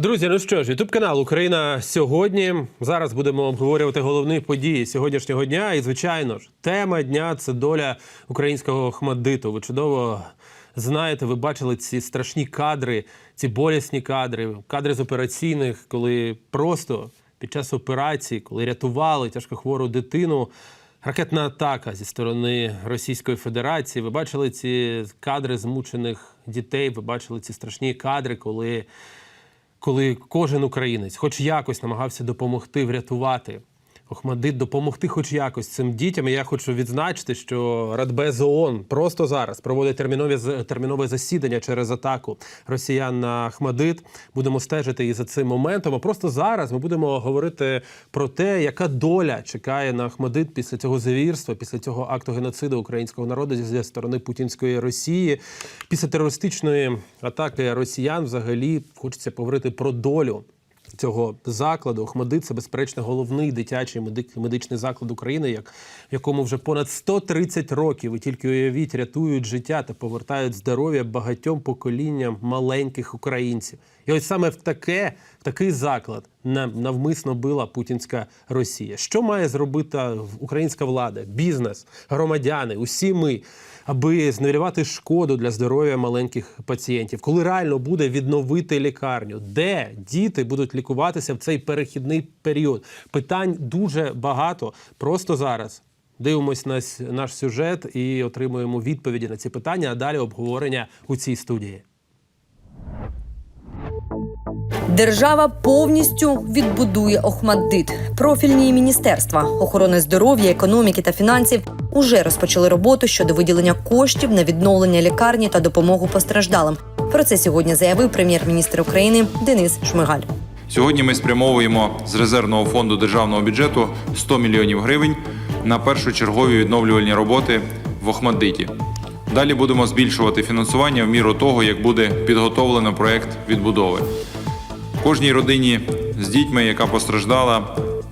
Друзі, ну що ж, ютуб канал Україна сьогодні. Зараз будемо обговорювати головні події сьогоднішнього дня. І, звичайно ж, тема дня це доля українського хмадиту. Ви чудово знаєте, ви бачили ці страшні кадри, ці болісні кадри, кадри з операційних, коли просто під час операції, коли рятували тяжкохвору дитину. Ракетна атака зі сторони Російської Федерації. Ви бачили ці кадри змучених дітей. Ви бачили ці страшні кадри, коли коли кожен українець хоч якось намагався допомогти врятувати Охмадит, допомогти хоч якось цим дітям. Я хочу відзначити, що Радбез ООН просто зараз проводить термінові термінове засідання через атаку росіян на Ахмадит. Будемо стежити і за цим моментом. А просто зараз ми будемо говорити про те, яка доля чекає на Ахмадит після цього завірства, після цього акту геноциду українського народу зі сторони путінської Росії, після терористичної атаки росіян. Взагалі хочеться поговорити про долю цього закладу. Охмадит це безперечно головний дитячий медичний заклад України, як в якому вже понад 130 років і тільки уявіть, рятують життя та повертають здоров'я багатьом поколінням маленьких українців. І ось саме в таке, в такий заклад навмисно била путінська Росія. Що має зробити українська влада, бізнес, громадяни, усі ми, аби зневірювати шкоду для здоров'я маленьких пацієнтів, коли реально буде відновити лікарню, де діти будуть лікуватися в цей перехідний період? Питань дуже багато. Просто зараз дивимось на наш сюжет і отримуємо відповіді на ці питання. А далі обговорення у цій студії. Держава повністю відбудує Охмаддит. Профільні міністерства охорони здоров'я, економіки та фінансів уже розпочали роботу щодо виділення коштів на відновлення лікарні та допомогу постраждалим. Про це сьогодні заявив прем'єр-міністр України Денис Шмигаль. Сьогодні ми спрямовуємо з резервного фонду державного бюджету 100 мільйонів гривень на першочергові відновлювальні роботи в Охмаддиті. Далі будемо збільшувати фінансування в міру того, як буде підготовлено проект відбудови. Кожній родині з дітьми, яка постраждала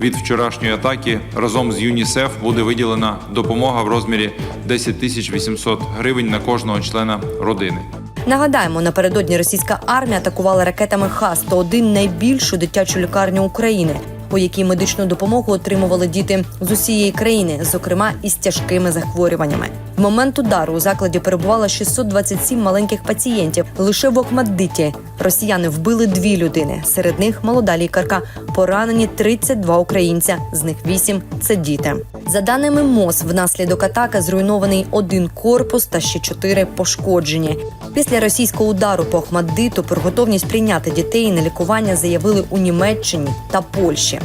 від вчорашньої атаки, разом з ЮНІСЕФ буде виділена допомога в розмірі 10 тисяч 800 гривень на кожного члена родини. Нагадаємо, напередодні російська армія атакувала ракетами Х-101 найбільшу дитячу лікарню України, у якій медичну допомогу отримували діти з усієї країни, зокрема із тяжкими захворюваннями. В момент удару у закладі перебувало 627 маленьких пацієнтів. Лише в Охмаддиті росіяни вбили дві людини. Серед них молода лікарка. Поранені 32 українця. З них 8 – це діти. За даними МОЗ, внаслідок атаки зруйнований один корпус та ще чотири пошкоджені. Після російського удару по Охмаддиту про готовність прийняти дітей на лікування заявили у Німеччині та Польщі.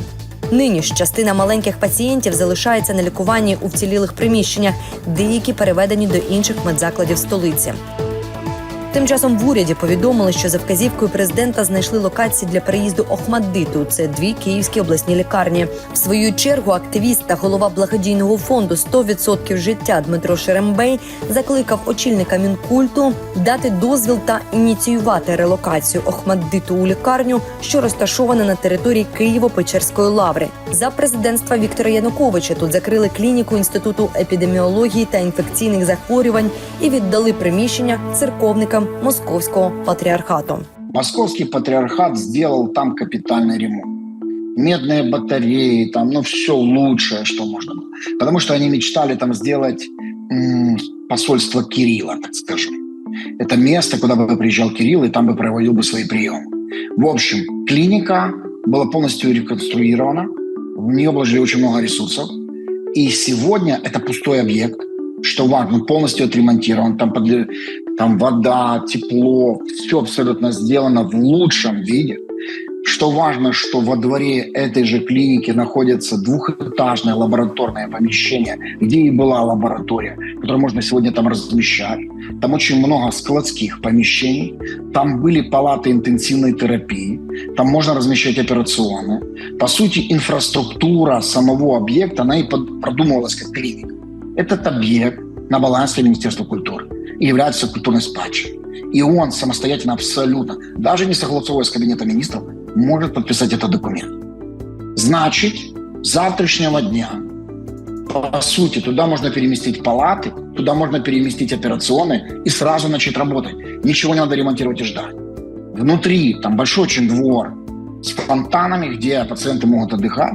Нині ж частина маленьких пацієнтів залишається на лікуванні у вцілілих приміщеннях, деякі переведені до інших медзакладів столиці. Тим часом в уряді повідомили, що за вказівкою президента знайшли локації для переїзду Охмаддиту. Це дві київські обласні лікарні. В свою чергу активіст та голова благодійного фонду «100% життя Дмитро Шерембей закликав очільника мінкульту дати дозвіл та ініціювати релокацію Охмаддиту у лікарню, що розташована на території Києво-Печерської лаври. За президентства Віктора Януковича тут закрили клініку інституту епідеміології та інфекційних захворювань і віддали приміщення церковникам московського патріархату. Московский патриархат сделал там капитальный ремонт. Медные батареи, там, ну, все лучшее, что можно было. Потому что они мечтали там сделать посольство Кирилла, так скажем. Это место, куда бы приезжал Кирилл, и там бы проводил бы свои приемы. В общем, клиника была полностью реконструирована. В нее вложили очень много ресурсов. И сегодня это пустой объект, что важно, полностью отремонтирован. Там, подле- там вода, тепло, все абсолютно сделано в лучшем виде. Что важно, что во дворе этой же клиники находится двухэтажное лабораторное помещение, где и была лаборатория, которую можно сегодня там размещать. Там очень много складских помещений, там были палаты интенсивной терапии, там можно размещать операционные. По сути, инфраструктура самого объекта, она и продумывалась как клиника. Этот объект на балансе Министерства культуры является культурной спадщиной. И он самостоятельно абсолютно, даже не согласовывая с Кабинетом министров, может подписать этот документ. Значит, с завтрашнего дня, по сути, туда можно переместить палаты, туда можно переместить операционные и сразу начать работать. Ничего не надо ремонтировать и ждать. внутри, там большой очень двор с фонтанами, где пациенты могут отдыхать.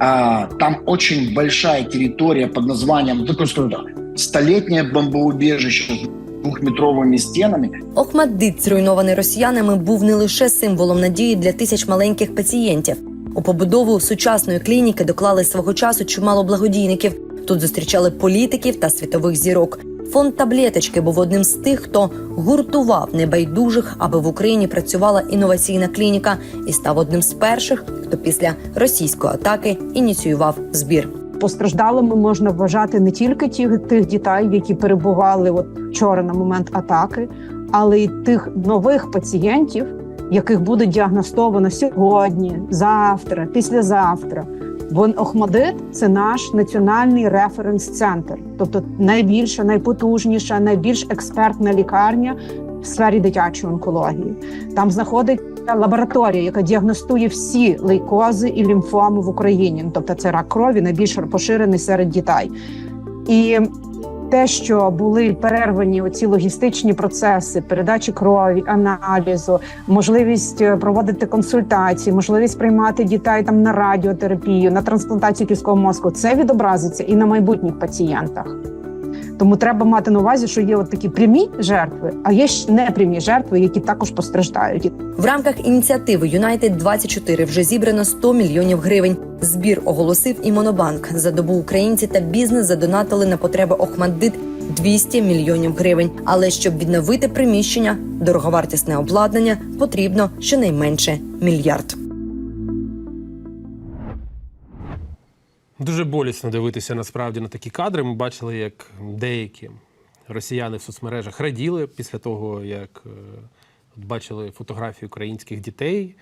А, там очень большая территория под названием, ну, такое что это, столетнее бомбоубежище с двухметровыми стенами. Охмаддит, зруйнований росіянами, був не лише символом надії для тисяч маленьких пацієнтів. У побудову сучасної клініки доклали свого часу чимало благодійників. Тут зустрічали політиків та світових зірок. Фонд таблеточки був одним з тих, хто гуртував небайдужих, аби в Україні працювала інноваційна клініка, і став одним з перших, хто після російської атаки ініціював збір. Постраждалими можна вважати не тільки ті, тих дітей, які перебували от вчора на момент атаки, але й тих нових пацієнтів, яких буде діагностовано сьогодні, завтра, післязавтра. Бо Охмадит це наш національний референс-центр, тобто найбільша, найпотужніша, найбільш експертна лікарня в сфері дитячої онкології. Там знаходиться лабораторія, яка діагностує всі лейкози і лімфоми в Україні. Ну, Тобто це рак крові найбільш поширений серед дітей. І те, що були перервані оці логістичні процеси, передачі крові, аналізу, можливість е, проводити консультації, можливість приймати дітей там на радіотерапію, на трансплантацію кісткового мозку, це відобразиться і на майбутніх пацієнтах. Тому треба мати на увазі, що є от такі прямі жертви, а є непрямі жертви, які також постраждають. В рамках ініціативи Юнайтед 24 вже зібрано 100 мільйонів гривень. Збір оголосив і Монобанк. За добу українці та бізнес задонатили на потреби Охмаддит 200 мільйонів гривень. Але щоб відновити приміщення, дороговартісне обладнання потрібно щонайменше мільярд. Дуже болісно дивитися насправді на такі кадри. Ми бачили, як деякі росіяни в соцмережах раділи після того, як е, бачили фотографії українських дітей.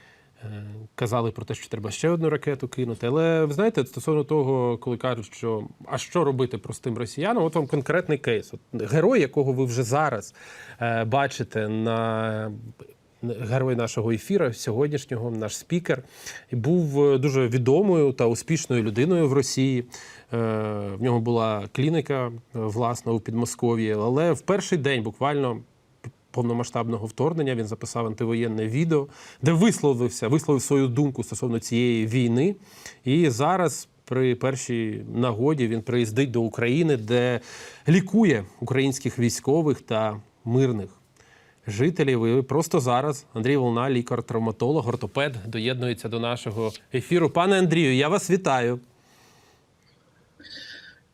е, Казали про те, що треба ще одну ракету кинути. Але ви знаєте, стосовно того, коли кажуть, що а що робити простим росіянам, от вам конкретний кейс. От герой, якого ви вже зараз е, бачите на герой нашого ефіру сьогоднішнього, наш спікер, був е, дуже відомою та успішною людиною в Росії. Е, В нього була клініка е, власна у Підмосков'ї, але в перший день буквально. Повномасштабного вторгнення він записав антивоєнне відео, де висловився, висловив свою думку стосовно цієї війни. І зараз, при першій нагоді, він приїздить до України, де лікує українських військових та мирних жителів. І просто зараз Андрій Волна, лікар-травматолог, ортопед, доєднується до нашого ефіру. Пане Андрію, я вас вітаю.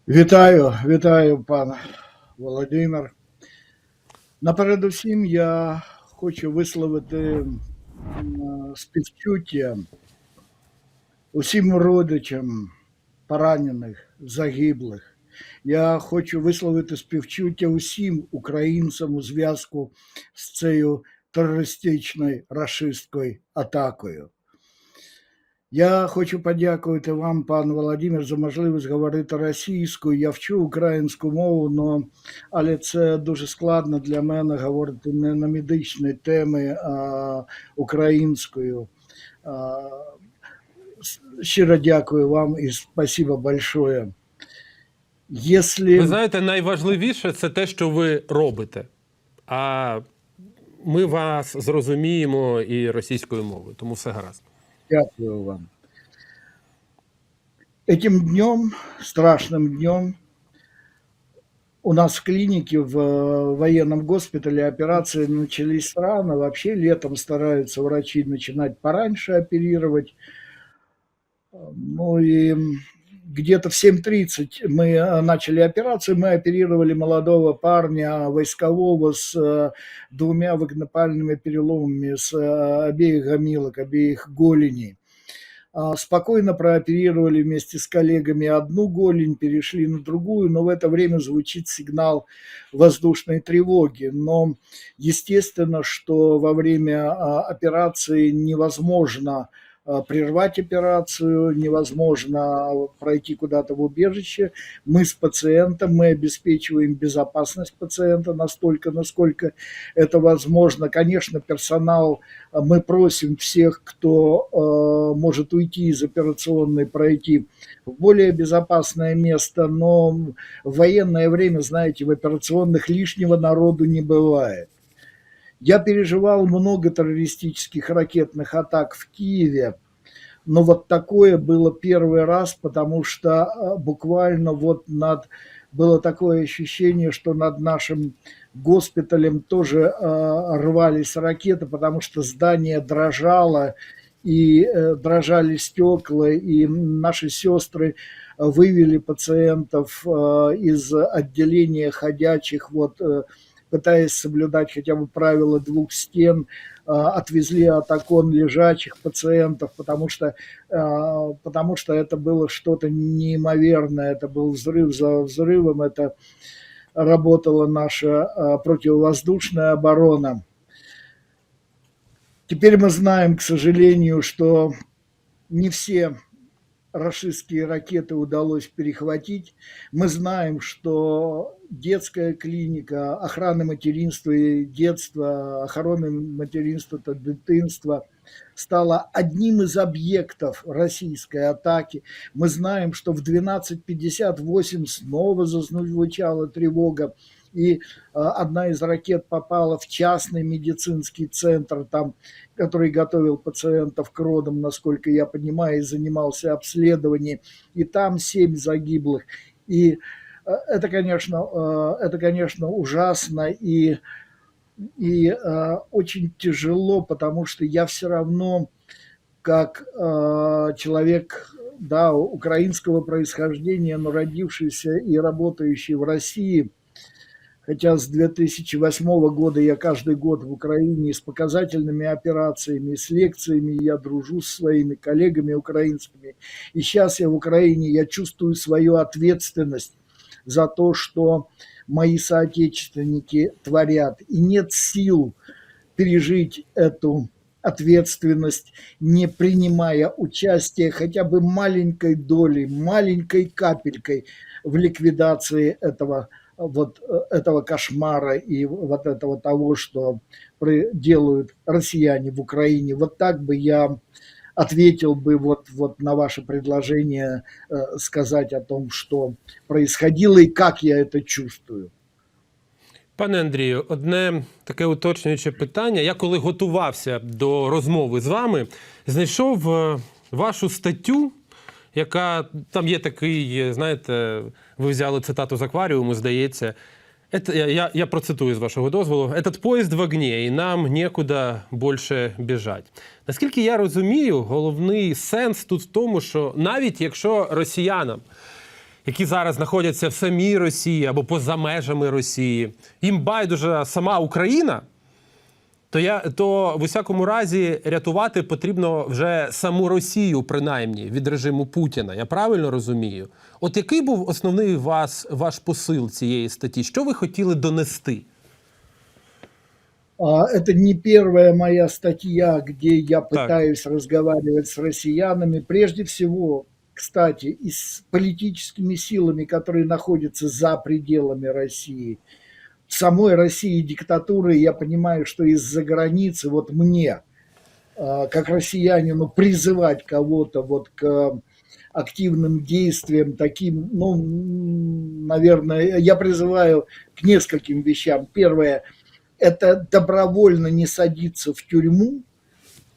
Вітаю, вітаю, пан Володимир. Напередусім я хочу висловити співчуття усім родичам поранених, загиблих. Я хочу висловити співчуття усім українцям у зв'язку з цією терористичною рашистською атакою. Я хочу подякувати вам, пан Володимир, за можливість говорити російською. Я вчу українську мову, но, але це дуже складно для мене говорити не на медичні теми, а українською. Щиро дякую вам і спасибо большое. Если... Ви знаєте, найважливіше це те, що ви робите. А ми вас зрозуміємо і російською мовою, тому все гаразд. Дякую вам. Этим днем, страшным днем, у нас в клинике, в э, военном госпитале операции начались рано. Вообще летом стараются врачи начинать пораньше оперировать. Ну и где-то в 7.30 мы э, начали операцию, мы оперировали молодого парня войскового с э, двумя вагнопальными переломами с э, обеих гомилок, обеих голеней. А, Спокойно прооперировали вместе с коллегами одну голень, перешли на другую, но в это время звучит сигнал воздушной тревоги. Но естественно, что во время а, операции невозможно прервать операцию, невозможно пройти куда-то в убежище. Мы с пациентом, мы обеспечиваем безопасность пациента настолько, насколько это возможно. Конечно, персонал, а, мы просим всех, кто э, может уйти из операционной, пройти в более безопасное место, но в военное время, знаете, в операционных лишнего народу не бывает. Я переживал много террористических ракетных атак в Киеве, но вот такое было первый раз, потому что э, буквально вот над было такое ощущение, что над нашим госпиталем тоже э, рвались ракеты, потому что здание дрожало, и э, дрожали стекла, и наши сестры вывели пациентов э, из отделения ходячих, вот, э, пытаясь соблюдать хотя бы правила двух стен, э, отвезли от окон лежачих пациентов, потому что, э, потому что это было что-то неимоверное, это был взрыв за взрывом, это работала наша э, противовоздушная оборона. Теперь мы знаем, к сожалению, что не все рашистские ракеты удалось перехватить. Мы знаем, что детская клиника охраны материнства и детства, охраны материнства и дитинства стала одним из объектов российской атаки. Мы знаем, что в 12.58 снова зазвучала тревога, и одна из ракет попала в частный медицинский центр, там, который готовил пациентов к родам, насколько я понимаю, и занимался обследованием, и там семь загиблых. И это, конечно, это, конечно, ужасно и, и очень тяжело, потому что я все равно, как человек да, украинского происхождения, но родившийся и работающий в России – хотя с 2008 года я каждый год в Украине с показательными операциями, с лекциями, я дружу с своими коллегами украинскими. И сейчас я в Украине, я чувствую свою ответственность за то, что мои соотечественники творят. И нет сил пережить эту ответственность, не принимая участие хотя бы маленькой долей, маленькой капелькой в ликвидации этого вот этого кошмара и вот этого того, что делают россияне в Украине. Вот так бы я ответил бы вот, вот на ваше предложение э, сказать о том, что происходило и как я это чувствую. Пане Андрію, одне таке уточнююче питання. Я коли готувався до розмови з вами, знайшов е, вашу статтю, яка там є такий, знаєте, ви взяли цитату з акваріуму, здається. Это, я, я процитую з вашого дозволу: Этот поїзд в огні, і нам нікуди більше біжать. Наскільки я розумію, головний сенс тут в тому, що навіть якщо росіянам, які зараз знаходяться в самій Росії або поза межами Росії, їм байдуже сама Україна, то я то в усякому разі рятувати потрібно вже саму Росію, принаймні від режиму Путіна. Я правильно розумію? От який був основний вас ваш посил цієї статті? Що ви хотіли донести? Это не первая моя статья, где я пытаюсь так. разговаривать с россиянами. Прежде всего, кстати, и с политическими силами, которые находятся за пределами России. Самой России диктатуры, я понимаю, что из-за границы, вот мне, как россиянину, призывать кого-то вот к активным действиям, таким, ну, наверное, я призываю к нескольким вещам. Первое – это добровольно не садиться в тюрьму,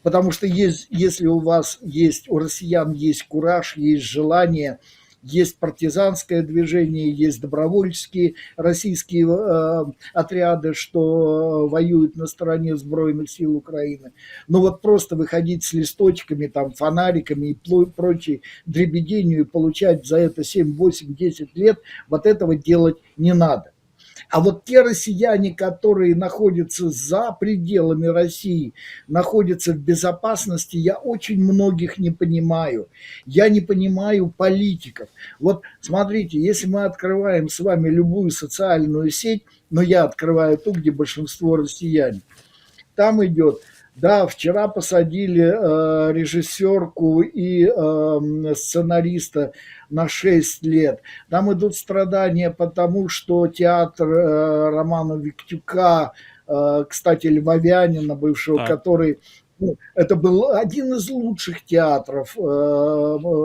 потому что есть, если у вас есть, у россиян есть кураж, есть желание, есть партизанское движение, есть добровольческие российские э, отряды, что воюют на стороне сбройных сил Украины. Но вот просто выходить с листочками, там, фонариками и прочей дребеденью и получать за это 7, 8, 10 лет, вот этого делать не надо. А вот те россияне, которые находятся за пределами России, находятся в безопасности, я очень многих не понимаю. Я не понимаю политиков. Вот смотрите, если мы открываем с вами любую социальную сеть, но я открываю ту, где большинство россиян, там идет да, вчера посадили э, режиссерку и э, сценариста на 6 лет. Там идут страдания потому, что театр э, Романа Виктюка, э, кстати, Львовянина бывшего, так. который Ну, это был один из лучших театров э,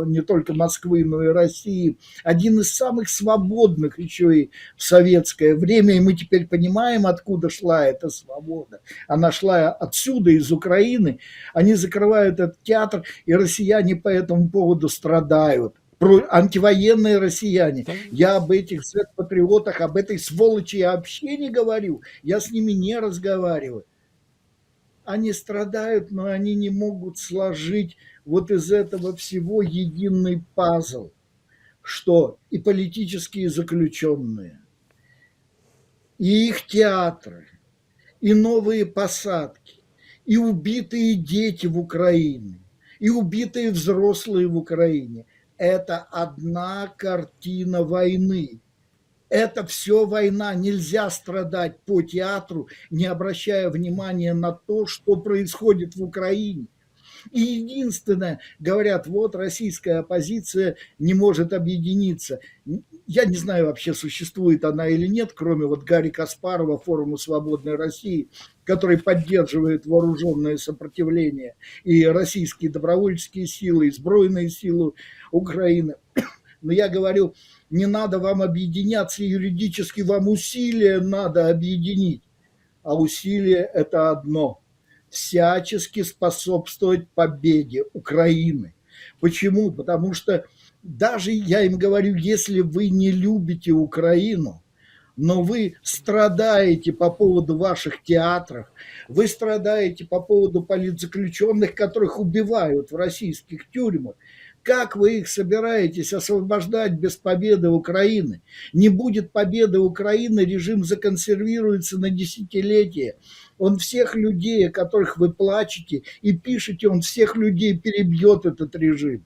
не только Москвы, но и России, один из самых свободных еще и в советское время, и мы теперь понимаем, откуда шла эта свобода. Она шла отсюда, из Украины. Они закрывают этот театр, и россияне по этому поводу страдают. Про антивоенные россияне. Я об этих патриотах, об этой сволочи я вообще не говорю. Я с ними не разговариваю они страдают, но они не могут сложить вот из этого всего единый пазл, что и политические заключенные, и их театры, и новые посадки, и убитые дети в Украине, и убитые взрослые в Украине. Это одна картина войны – это все война. Нельзя страдать по театру, не обращая внимания на то, что происходит в Украине. И единственное, говорят, вот российская оппозиция не может объединиться. Я не знаю вообще, существует она или нет, кроме вот Гарри Каспарова, форума «Свободной России», который поддерживает вооруженное сопротивление, и российские добровольческие силы, и сбройные силы Украины. Но я говорю, не надо вам объединяться юридически, вам усилия надо объединить. А усилие – это одно – всячески способствовать победе Украины. Почему? Потому что даже я им говорю, если вы не любите Украину, но вы страдаете по поводу ваших театров, вы страдаете по поводу политзаключенных, которых убивают в российских тюрьмах, как вы их собираетесь освобождать без победы Украины? Не будет победы Украины, режим законсервируется на десятилетия. Он всех людей, о которых вы плачете и пишете, он всех людей перебьет, этот режим.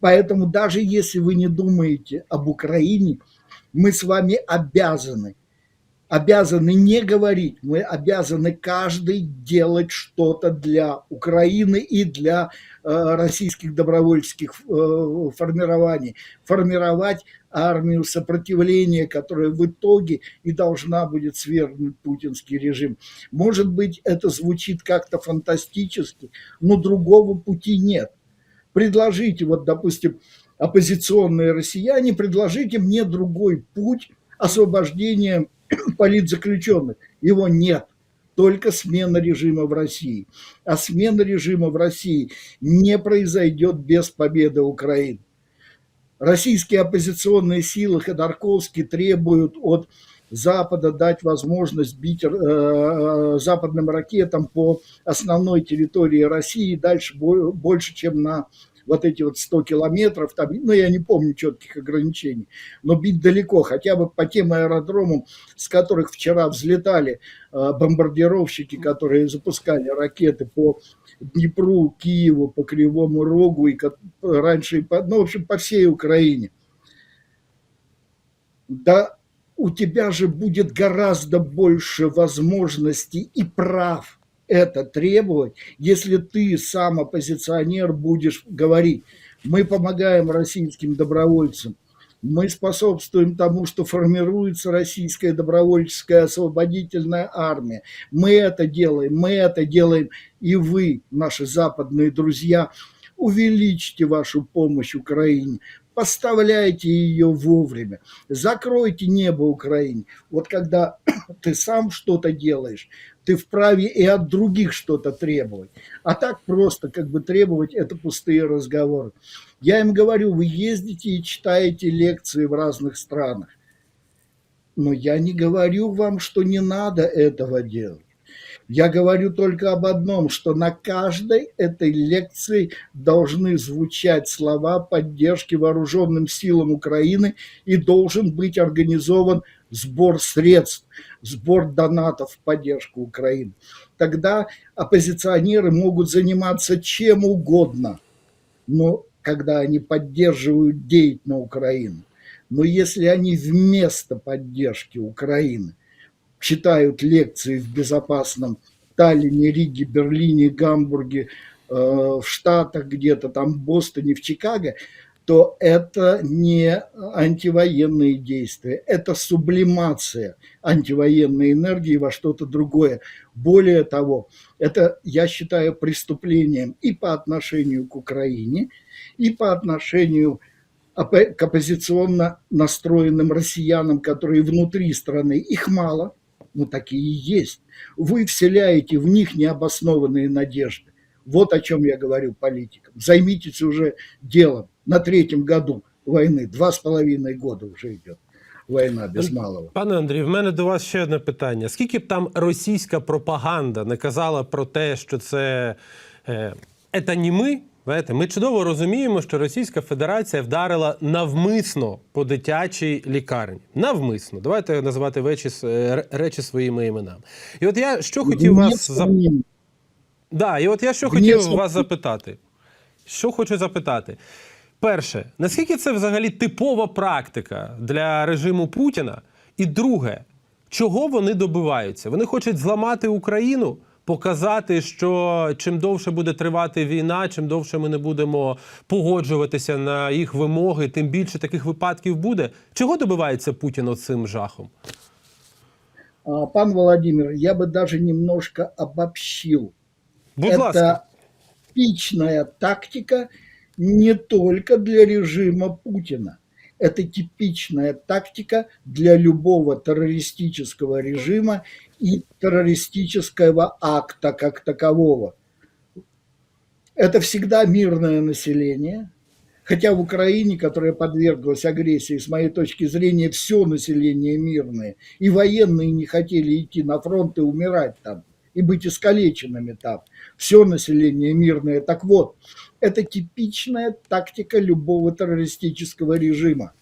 Поэтому даже если вы не думаете об Украине, мы с вами обязаны обязаны не говорить, мы обязаны каждый делать что-то для Украины и для э, российских добровольческих э, формирований, формировать армию сопротивления, которая в итоге и должна будет свергнуть путинский режим. Может быть, это звучит как-то фантастически, но другого пути нет. Предложите, вот, допустим, оппозиционные россияне, предложите мне другой путь освобождения политзаключенных. Его нет. Только смена режима в России. А смена режима в России не произойдет без победы Украины. Российские оппозиционные силы Ходорковский требуют от Запада дать возможность бить э, э, западным ракетам по основной территории России дальше больше, чем на вот эти вот 100 километров, там, ну, я не помню четких ограничений, но бить далеко, хотя бы по тем аэродромам, с которых вчера взлетали э, бомбардировщики, которые запускали ракеты по Днепру, Киеву, по Кривому Рогу и раньше, ну, в общем, по всей Украине. Да у тебя же будет гораздо больше возможностей и прав это требовать, если ты сам оппозиционер будешь говорить, мы помогаем российским добровольцам, мы способствуем тому, что формируется российская добровольческая освободительная армия. Мы это делаем, мы это делаем, и вы, наши западные друзья, увеличьте вашу помощь Украине, поставляйте ее вовремя, закройте небо Украине. Вот когда ты сам что-то делаешь, ты вправе и от других что-то требовать. А так просто как бы требовать – это пустые разговоры. Я им говорю, вы ездите и читаете лекции в разных странах. Но я не говорю вам, что не надо этого делать. Я говорю только об одном, что на каждой этой лекции должны звучать слова поддержки вооруженным силам Украины и должен быть организован сбор средств, сбор донатов в поддержку Украины. Тогда оппозиционеры могут заниматься чем угодно, но когда они поддерживают деятельно Украину. Но если они вместо поддержки Украины читают лекции в безопасном Таллине, Риге, Берлине, Гамбурге, э, в Штатах где-то, там Бостоне, в Чикаго, то это не антивоенные действия, это сублимация антивоенной энергии во что-то другое. Более того, это, я считаю, преступлением и по отношению к Украине, и по отношению к оппозиционно настроенным россиянам, которые внутри страны. Их мало, но такие есть. Вы вселяете в них необоснованные надежды. Вот о чем я говорю политикам. Займитесь уже делом. На третьем году войны, два с половиной года уже идет война без малого. Пане Андрій, в мене до вас ще одне питання. Скільки б там російська пропаганда не казала про те, що це е, «это не ми, знаєте, ми чудово розуміємо, що Російська Федерація вдарила навмисно по дитячій лікарні. Навмисно. Давайте називати речі, е, речі своїми іменами. І от я що хотів вас запитати. Несомненно. Да, і от я що Вне хотів вас запитати. Що хочу запитати. Перше, наскільки це взагалі типова практика для режиму Путіна? І друге, чого вони добиваються? Вони хочуть зламати Україну, показати, що чим довше буде тривати війна, чим довше ми не будемо погоджуватися на їх вимоги, тим більше таких випадків буде. Чого добивається Путін цим жахом? Пан Владимир, я бы даже немножко обобщил. Будь это ласка. типичная тактика не только для режима Путина. Это типичная тактика для любого террористического режима и террористического акта как такового. Это всегда мирное население, хотя в Украине, которая подверглась агрессии, с моей точки зрения, все население мирное, и военные не хотели идти на фронт и умирать там, и быть искалеченными там. Все население мирное. Так вот, это типичная тактика любого террористического режима.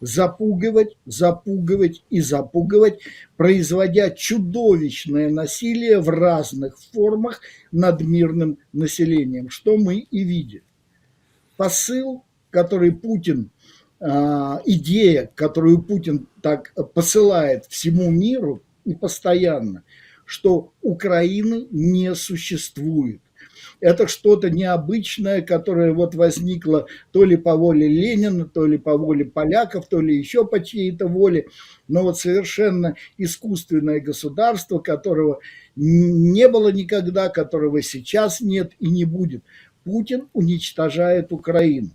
Запугивать, запугивать и запугивать, производя чудовищное насилие в разных формах над мирным населением, что мы и видим. Посыл, который Путин, а, идея, которую Путин так посылает всему миру и постоянно, что Украины не существует. Это что-то необычное, которое вот возникло то ли по воле Ленина, то ли по воле поляков, то ли еще по чьей-то воле, но вот совершенно искусственное государство, которого не было никогда, которого сейчас нет и не будет. Путин уничтожает Украину.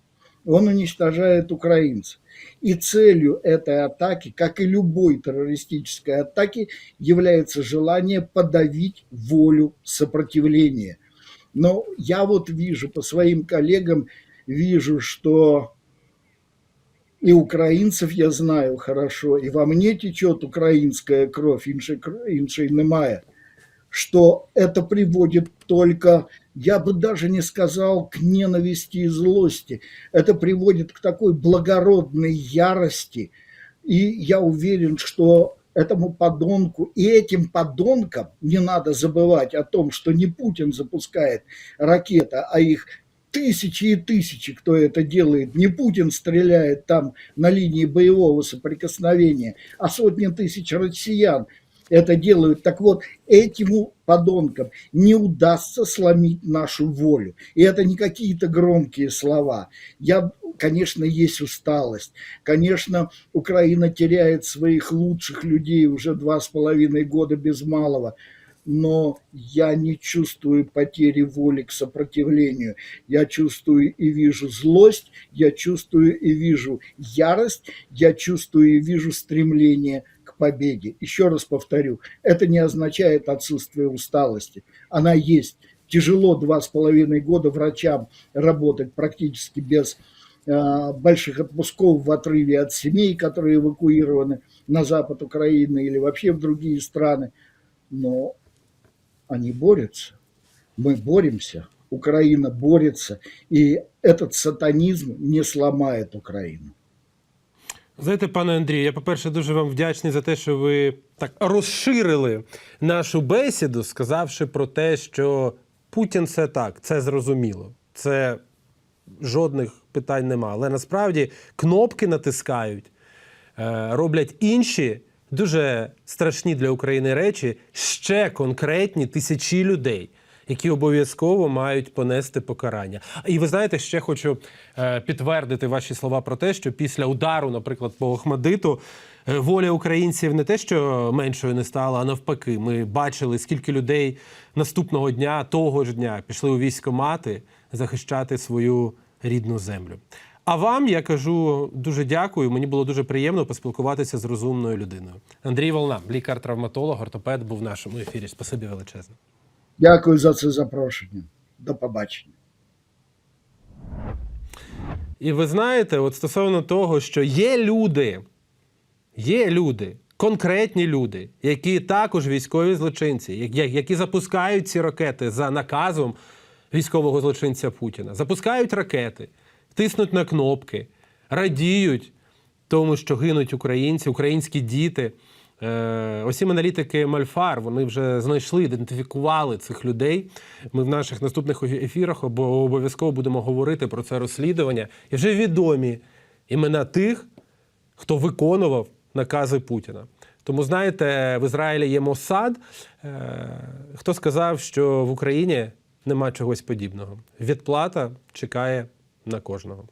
Он уничтожает украинцев. И целью этой атаки, как и любой террористической атаки, является желание подавить волю сопротивления. Но я вот вижу по своим коллегам, вижу, что и украинцев я знаю хорошо, и во мне течет украинская кровь, іншей, кр- іншей немає, что это приводит только, я бы даже не сказал, к ненависти и злости. Это приводит к такой благородной ярости. И я уверен, что этому подонку и этим подонкам не надо забывать о том, что не Путин запускает ракеты, а их тысячи и тысячи, кто это делает. Не Путин стреляет там на линии боевого соприкосновения, а сотни тысяч россиян это делают. Так вот, этим подонкам не удастся сломить нашу волю. И это не какие-то громкие слова. Я, конечно, есть усталость. Конечно, Украина теряет своих лучших людей уже два с половиной года без малого. Но я не чувствую потери воли к сопротивлению. Я чувствую и вижу злость, я чувствую и вижу ярость, я чувствую и вижу стремление победе. Еще раз повторю, это не означает отсутствие усталости. Она есть. Тяжело два с половиной года врачам работать практически без э, больших отпусков в отрыве от семей, которые эвакуированы на запад Украины или вообще в другие страны. Но они борются. Мы боремся. Украина борется. И этот сатанизм не сломает Украину. Знаєте, пане Андрію, я, по-перше, дуже вам вдячний за те, що ви так розширили нашу бесіду, сказавши про те, що Путін це так, це зрозуміло. Це жодних питань нема. Але насправді кнопки натискають, е, роблять інші дуже страшні для України речі, ще конкретні тисячі людей. Які обов'язково мають понести покарання. І ви знаєте, ще хочу е, підтвердити ваші слова про те, що після удару, наприклад, по Охмадиту, е, воля українців не те, що меншою не стала, а навпаки. Ми бачили, скільки людей наступного дня, того ж дня, пішли у військомати захищати свою рідну землю. А вам я кажу дуже дякую. Мені було дуже приємно поспілкуватися з розумною людиною. Андрій Волна, лікар-травматолог, ортопед, був в нашому ефірі. Спасибі величезне. Дякую за це запрошення. До побачення. І ви знаєте, от стосовно того, що є люди, є люди, конкретні люди, які також військові злочинці, які запускають ці ракети за наказом військового злочинця Путіна, запускають ракети, тиснуть на кнопки, радіють тому, що гинуть українці, українські діти. Е, Осі аналітики Мальфар вони вже знайшли, ідентифікували цих людей. Ми в наших наступних ефірах обо- обов'язково будемо говорити про це розслідування. І вже відомі імена тих, хто виконував накази Путіна. Тому знаєте, в Ізраїлі є Моссад. Е, Хто сказав, що в Україні нема чогось подібного? Відплата чекає на кожного.